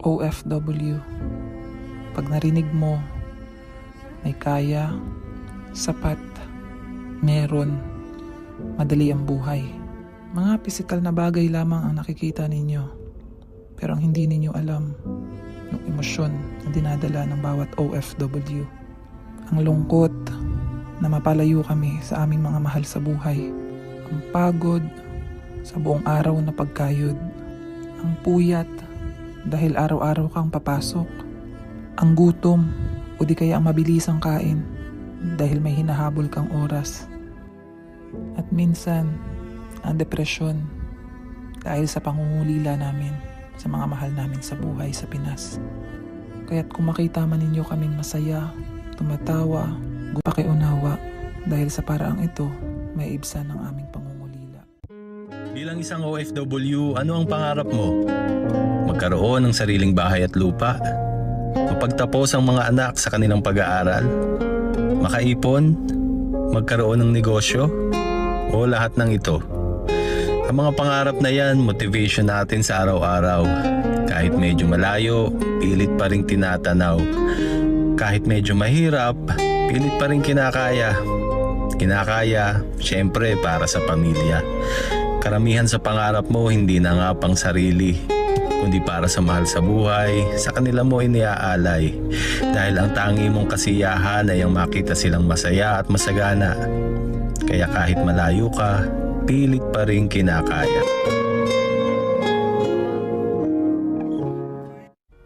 OFW. Pag narinig mo, may kaya, sapat, meron, madali ang buhay. Mga pisikal na bagay lamang ang nakikita ninyo. Pero ang hindi ninyo alam, yung emosyon na dinadala ng bawat OFW. Ang lungkot na mapalayo kami sa aming mga mahal sa buhay. Ang pagod sa buong araw na pagkayod. Ang puyat dahil araw-araw kang papasok. Ang gutom o di kaya ang mabilisang kain dahil may hinahabol kang oras. At minsan, ang depresyon dahil sa pangungulila namin sa mga mahal namin sa buhay sa Pinas. Kaya't kung makita man ninyo kaming masaya, tumatawa, pakiunawa dahil sa paraang ito, may ibsan ng aming pangungulila. Bilang isang OFW, ano ang pangarap mo? Magkaroon ng sariling bahay at lupa? Mapagtapos ang mga anak sa kanilang pag-aaral? Makaipon? Magkaroon ng negosyo? O lahat ng ito? Ang mga pangarap na yan, motivation natin sa araw-araw. Kahit medyo malayo, pilit pa rin tinatanaw. Kahit medyo mahirap, pilit pa rin kinakaya. Kinakaya, syempre para sa pamilya. Karamihan sa pangarap mo hindi na nga pang sarili, kundi para sa mahal sa buhay, sa kanila mo iniaalay. Dahil ang tangi mong kasiyahan ay ang makita silang masaya at masagana. Kaya kahit malayo ka, pilit pa rin kinakaya.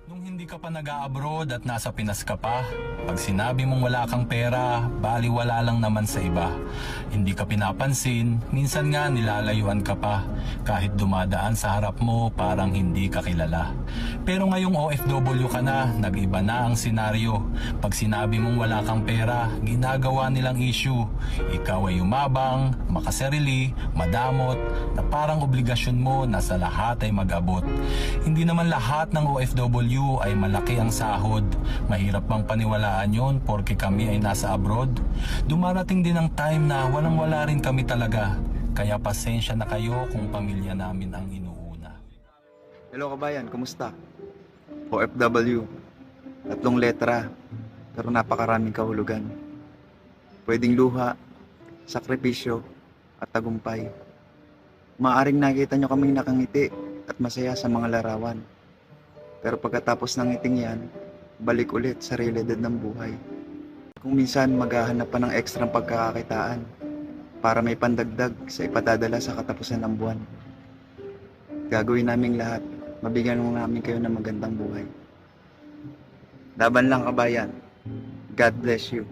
Nung hindi ka pa nag-abroad at nasa Pinas ka pa, pag sinabi mong wala kang pera, baliwala lang naman sa iba. Hindi ka pinapansin, minsan nga nilalayuan ka pa. Kahit dumadaan sa harap mo, parang hindi ka kilala. Pero ngayong OFW ka na, nag-iba na ang senaryo. Pag sinabi mong wala kang pera, ginagawa nilang issue. Ikaw ay umabang, makasarili, madamot, na parang obligasyon mo na sa lahat ay mag-abot. Hindi naman lahat ng OFW ay malaki ang sahod. Mahirap bang paniwalaan yon porke kami ay nasa abroad? Dumarating din ang time na walang wala rin kami talaga. Kaya pasensya na kayo kung pamilya namin ang inuuna. Hello kabayan, kumusta? OFW. Tatlong letra, pero napakaraming kahulugan. Pwedeng luha, sakripisyo, at tagumpay. Maaring nakita nyo kaming nakangiti at masaya sa mga larawan. Pero pagkatapos ng ngiting yan, balik ulit sa realidad ng buhay. Kung minsan maghahanap pa ng ekstrang pagkakakitaan para may pandagdag sa ipadadala sa katapusan ng buwan. Gagawin naming lahat, mabigyan mo namin kayo ng magandang buhay. Laban lang kabayan. God bless you.